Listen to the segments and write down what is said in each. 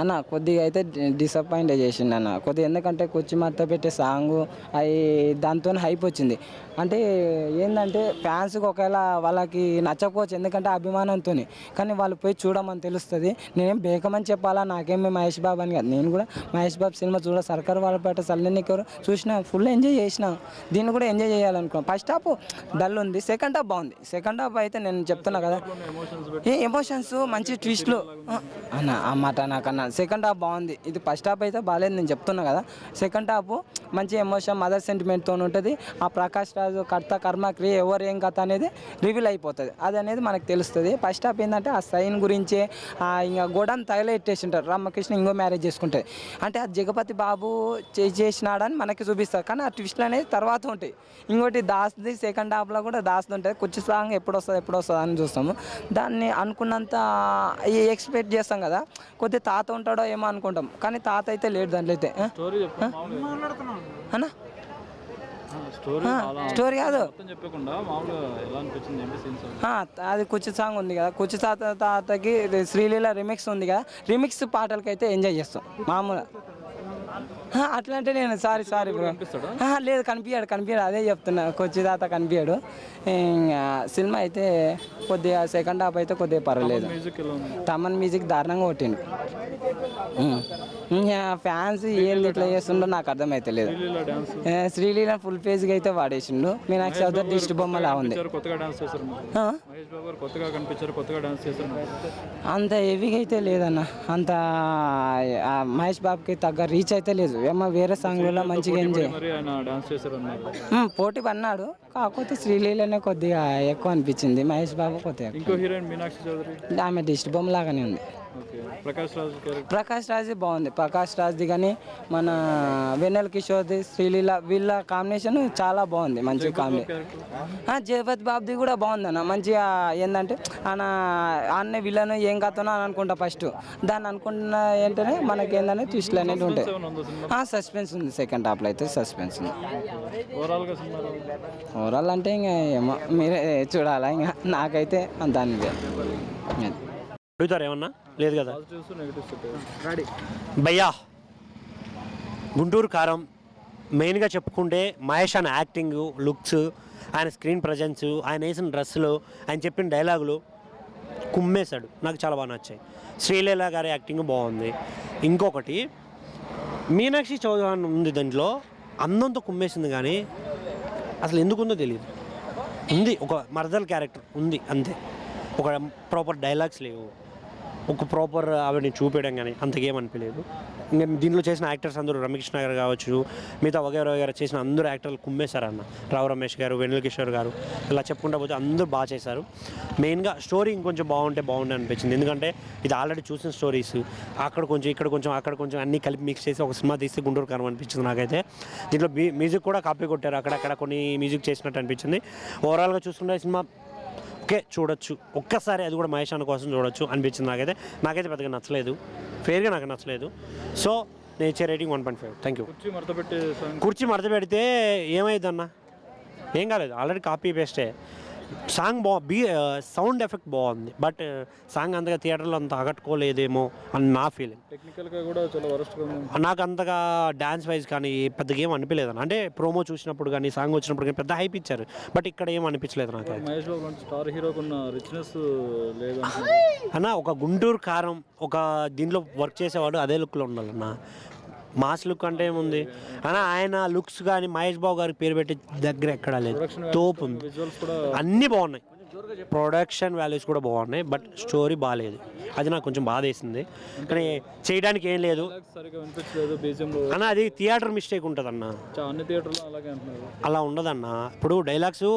అన్న కొద్దిగా అయితే డిసప్పాయింట్ చేసిండు అన్న. కొద్దిగా ఎందుకంటే కొచ్చి మత్త పెట్టే సాంగ్ అవి దాంతో హైప్ వచ్చింది. అంటే ఏంటంటే ఫ్యాన్స్కి ఒకవేళ వాళ్ళకి నచ్చకపోవచ్చు ఎందుకంటే అభిమానంతో కానీ వాళ్ళు పోయి చూడమని తెలుస్తుంది. నేనేం బేకమని చెప్పాలా? నాకేమి మహేష్ బాబు అని కాదు. నేను కూడా మహేష్ బాబు సినిమా చూడ సర్కార్ వాళ్ళపేట సల్లెనికరు చూసిన ఫుల్ ఎంజాయ్ చేసిన దీన్ని కూడా ఎంజాయ్ చేయాలనుకున్నాను ఫస్ట్ హాఫ్ డల్ ఉంది సెకండ్ హాఫ్ బాగుంది. సెకండ్ హాఫ్ అయితే నేను చెప్తున్నా కదా. ఏ ఎమోషన్స్ మంచి ట్విస్ట్లు. అన్న అన్నమాట నాకన్నా. సెకండ్ హాఫ్ బాగుంది. ఇది ఫస్ట్ హాఫ్ అయితే బాగాలేదు నేను చెప్తున్నా కదా. సెకండ్ హాఫ్ మంచి ఎమోషన్ మదర్ సెంటిమెంట్తో ఉంటుంది. ఆ ప్రకాష్ రాజ్ కర్త కర్మ క్రియ ఎవరు ఏం కథ అనేది రివీల్ అయిపోతుంది. అది అనేది మనకు తెలుస్తుంది. ఫస్ట్ హాఫ్ ఏంటంటే ఆ సైన్ గురించి ఇంకా గోడని తగలెట్టేసి ఉంటారు రామకృష్ణ ఇంకో మ్యారేజ్ చేసుకుంటుంది అంటే ఆ జగపతి బాబు చేసినాడని మనకి చూపిస్తారు. కానీ ఆ ట్విస్ట్లు అనేది తర్వాత ఉంటాయి. ఇంకోటి దాస్ది సెకండ్ హాఫ్లో కూడా దాస్ది ఉంటుంది. కొంచెం సాంగ్ ఎప్పుడు వస్తుంది ఎప్పుడు వస్తుంది అని చూస్తాము. దాన్ని అనుకున్నంత ఎక్స్పెక్ట్ చేస్తాం కదా. కొద్ది తాత ఉంటాడో ఏమో అనుకుంటాం. కానీ తాత అయితే లేడు దాంట్లో అయితే. అన్నా? స్టోరీ కాదు. అది కుర్చీ సాంగ్ ఉంది కదా. కుర్చీ తాత తాతకి శ్రీలీల రిమిక్స్ ఉంది కదా. రిమిక్స్ పాటలకి అయితే ఎంజాయ్ చేస్తాం మామూలుగా. అట్లా అంటే నేను సారీ సారీ బ్రో. లేదు కనిపించాడు కనిపించాడు అదే చెప్తున్నా కొచ్చి తాత కనిపించాడు ఇంకా సినిమా అయితే కొద్దిగా సెకండ్ హాఫ్ అయితే కొద్దిగా పర్వాలేదు. తమన్ మ్యూజిక్ దారుణంగా కొట్టిండు. ఫ్యాన్స్ ఏంది ఇట్లా చేస్తుండో నాకు అర్థమైతే లేదు. శ్రీలీల ఏ, ఫుల్ పేజ్గా అయితే వాడేసిండు. మీనాక్షి చౌదరి దిష్టి బొమ్మలా ఉంది. అంత హెవీగా అయితే లేదన్న. అంత మహేష్ బాబుకి తగ్గ రీచ్ అయితే లేదు. ఏమో వేరే సాంగ్లలో మంచిగా ఎంజాయ్ పోటీ పన్నాడు. కాకపోతే శ్రీలీలనే కొద్దిగా ఎక్కువ అనిపించింది. మహేష్ బాబు కొద్దిగా ఇంకో హీరోయిన్ మీనాక్షి చౌదరి? ఆమె దిష్టి బొమ్మ లాగానే ఉంది. ప్రకాష్ రాజ్ ప్రకాష్ రాజ్ది బాగుంది. ప్రకాష్ రాజ్ది కానీ మన వెన్నెల కిషోర్ది శ్రీలీల వీళ్ళ కాంబినేషన్ చాలా బాగుంది. మంచి కాంబినేషన్ జగపతి బాబుది కూడా బాగుంది అన్న మంచిగా ఏంటంటే ఆయన అన్న విలను ఏం కథనో అని అనుకుంటా ఫస్ట్ దాన్ని అనుకున్న ఏంటనే మనకి ఏంటనే ట్విస్ట్లు అనేవి ఉంటాయి. సస్పెన్స్ ఉంది సెకండ్ హాఫ్లో అయితే సస్పెన్స్ ఉంది ఓవరాల్గా సినిమా ఎలా ఉంది? ఓవరాల్ అంటే ఇంకా ఏమో మీరే చూడాలా? ఇంకా నాకైతే అది. అడుగుతారు ఏమన్నా? లేదు కదా? భయ్యా గుంటూరు కారం మెయిన్గా చెప్పుకుంటే మహేష్ అన్న యాక్టింగ్ లుక్స్ ఆయన స్క్రీన్ ప్రజెన్స్ ఆయన వేసిన డ్రెస్సులు ఆయన చెప్పిన డైలాగులు కుమ్మేశాడు. నాకు చాలా బాగా నచ్చాయి. శ్రీలీల గారి యాక్టింగ్ బాగుంది. ఇంకొకటి మీనాక్షి చౌదరి ఉంది దాంట్లో. అందంతో కుమ్మేసింది కానీ అసలు ఎందుకు ఉందో తెలియదు ఉంది ఒక మరదల్ క్యారెక్టర్ ఉంది అంతే. ఒక ప్రాపర్ డైలాగ్స్ లేవు. ఒక ప్రాపర్ ఆవిడని చూపించడం కానీ అంతకేం అనిపించలేదు దీంట్లో చేసిన యాక్టర్స్ అందరూ రమేష్ నగర్ కావచ్చు మిగతా వగేర వగేర చేసిన అందరూ యాక్టర్లు కుమ్మేశారన్న. రావు రమేష్ గారు వెన్నెల కిషోర్ గారు ఇలా చెప్పుకుంటా పోతే అందరూ బాగా చేశారు. మెయిన్గా స్టోరీ ఇంకొంచెం బాగుంటే బాగుండే అనిపించింది. ఎందుకంటే ఇది ఆల్రెడీ చూసిన స్టోరీస్ అక్కడ కొంచెం ఇక్కడ కొంచెం అక్కడ కొంచెం అన్ని కలిపి మిక్స్ చేసి ఒక సినిమా తీస్తే గుంటూరు కారం అనిపించింది నాకైతే. దీంట్లో మ్యూజిక్ కూడా కాపీ కొట్టారు. అక్కడక్కడ కొన్ని మ్యూజిక్ చేసినట్టు అనిపించింది. ఓవరాల్గా చూస్తుంటే సినిమా ఓకే చూడొచ్చు. ఒక్కసారి అది కూడా మహేష్ అన్న కోసం చూడొచ్చు అనిపించింది నాకైతే. నాకైతే పెద్దగా నచ్చలేదు. ఫేర్గా నాకు నచ్చలేదు. సో నేను ఇచ్చే rating one point five. Thank you కుర్చీ మడత పెట్టే కుర్చీ మడత పెడితే ఏమైందన్న? ఏం కాలేదు. ఆల్రెడీ కాపీ పేస్టే. సాంగ్ బా బీ సౌండ్ ఎఫెక్ట్ బాగుంది. బట్ సాంగ్ అంతగా థియేటర్లో అంత ఆకట్టుకోలేదేమో అని నా ఫీలింగ్. టెక్నికల్గా కూడా చాలా వరస్ట్ నాకు అంతగా డ్యాన్స్ వైజ్ కానీ పెద్దగా ఏం అనిపించలేదు అన్న అంటే ప్రోమో చూసినప్పుడు కానీ సాంగ్ వచ్చినప్పుడు కానీ పెద్ద హైప్ ఇచ్చారు. బట్ ఇక్కడ ఏం అనిపించలేదు నాకు మహేష్ బాబు లాంటి స్టార్ హీరోకు ఉన్న రిచ్నెస్ లేదు అన్న ఒక గుంటూరు కారం ఒక దీంట్లో వర్క్ చేసేవాడు అదే లుక్లో ఉండాలన్న. మాస్ లుక్ అంటే ఏముంది? అన్న ఆయన లుక్స్ కానీ మహేష్ బాబు గారికి పేరు పెట్టి దగ్గర ఎక్కడా లేదు. తోపు ఉంది. అన్నీ బాగున్నాయి. ప్రొడక్షన్ వాల్యూస్ కూడా బాగున్నాయి బట్ స్టోరీ బాగాలేదు అది నాకు కొంచెం బాధ వేసింది కానీ చేయడానికి ఏం లేదు. అన్న అది థియేటర్ మిస్టేక్ ఉంటుంది అన్న అలా ఉండదన్న. ఇప్పుడు డైలాగ్స్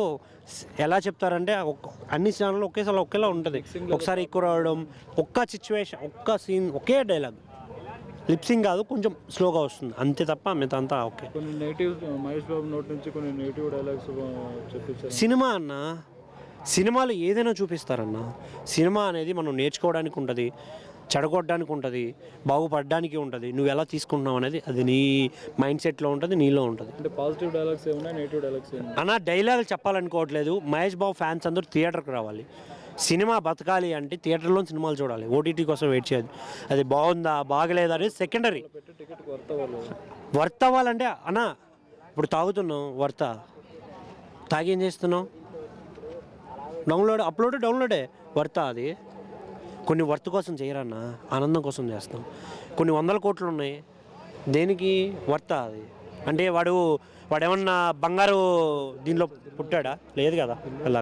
ఎలా చెప్తారంటే అన్ని ఛానల్లో ఒకేసారి ఒకేలా ఉంటుంది. ఒకసారి ఎక్కువ రావడం ఒక్క సిచ్యువేషన్ ఒక్క సీన్ ఒకే డైలాగ్ లిప్సింగ్ కాదు కొంచెం స్లోగా వస్తుంది. అంతే తప్ప మిగతా అంతా ఓకే కొన్ని నెగిటివ్ మహేష్ బాబు నోటి నుంచి కొన్ని నెగిటివ్ డైలాగ్స్ చెప్పించారు. సినిమా అన్న సినిమాలు ఏదైనా చూపిస్తారన్న సినిమా అనేది మనం నేర్చుకోవడానికి ఉంటుంది చెడగొట్టడానికి ఉంటుంది బాగుపడడానికి ఉంటుంది నువ్వు ఎలా తీసుకుంటున్నావు అనేది అది నీ మైండ్ సెట్లో ఉంటుంది నీలో ఉంటుంది. అంటే పాజిటివ్ డైలాగ్స్ ఏమున్నాయి నెగిటివ్ డైలాగ్స్ అన్న డైలాగ్ చెప్పాలనుకోవట్లేదు. మహేష్ బాబు ఫ్యాన్స్ అందరూ థియేటర్కి రావాలి. సినిమా బతకాలి అంటే థియేటర్లో సినిమాలు చూడాలి. ఓటీటీ కోసం వెయిట్ చేయదు అది బాగుందా బాగలేదా అనేది సెకండరీ వర్త్ అవ్వాలంటే అన్న ఇప్పుడు తాగుతున్నాం వర్త? తాగేం చేస్తున్నావు? చేస్తున్నాం డౌన్లోడ్ అప్లోడ్ డౌన్లోడే. వర్త అది? కొన్ని వర్త్ కోసం చేయరన్న ఆనందం కోసం చేస్తాం కొన్ని వందల కోట్లు ఉన్నాయి. దేనికి వర్త అది? అంటే వాడు వాడేమన్నా బంగారు దీనిలో పుట్టాడా? లేదు కదా అలా